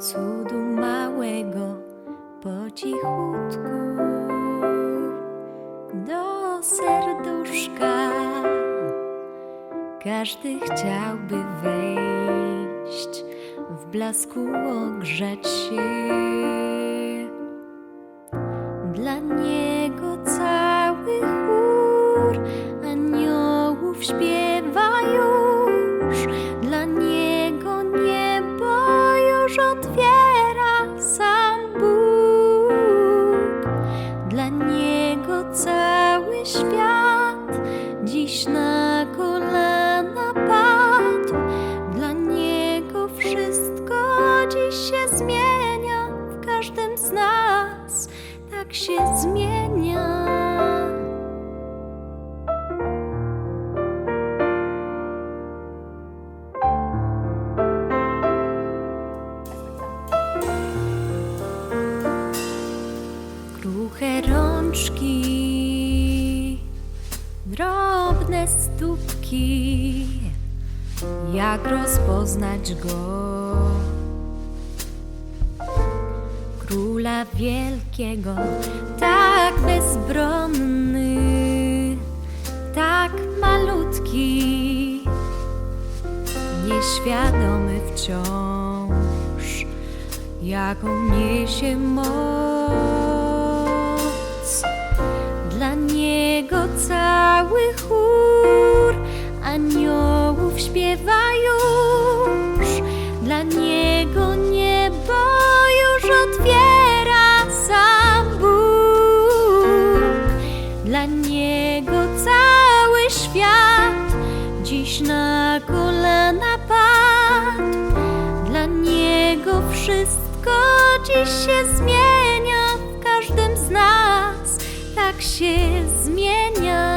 Cudu małego po cichutku do serduszka. Każdy chciałby wejść, w blasku ogrzeć się. Tak się zmienia. Kruche rączki, drobne stópki, jak rozpoznać go? Króla wielkiego, tak bezbronny, tak malutki, nieświadomy wciąż, jaką niesie moc. Dla niego cały chór aniołów śpiewa dziś na kolana padł. Dla niego wszystko dziś się zmienia. W każdym z nas tak się zmienia.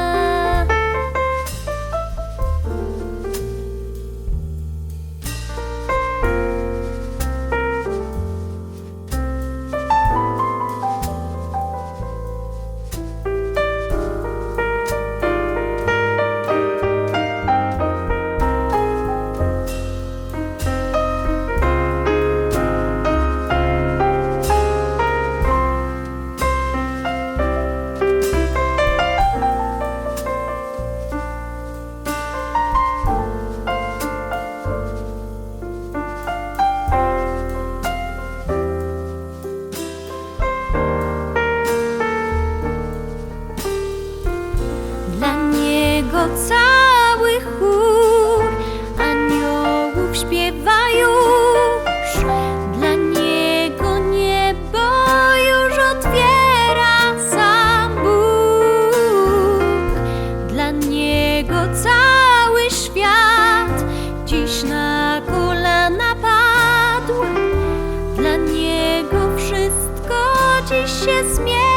Śpiewa już. Dla niego niebo już otwiera sam Bóg. Dla niego cały świat dziś na kolana padł. Dla niego wszystko dziś się zmienia.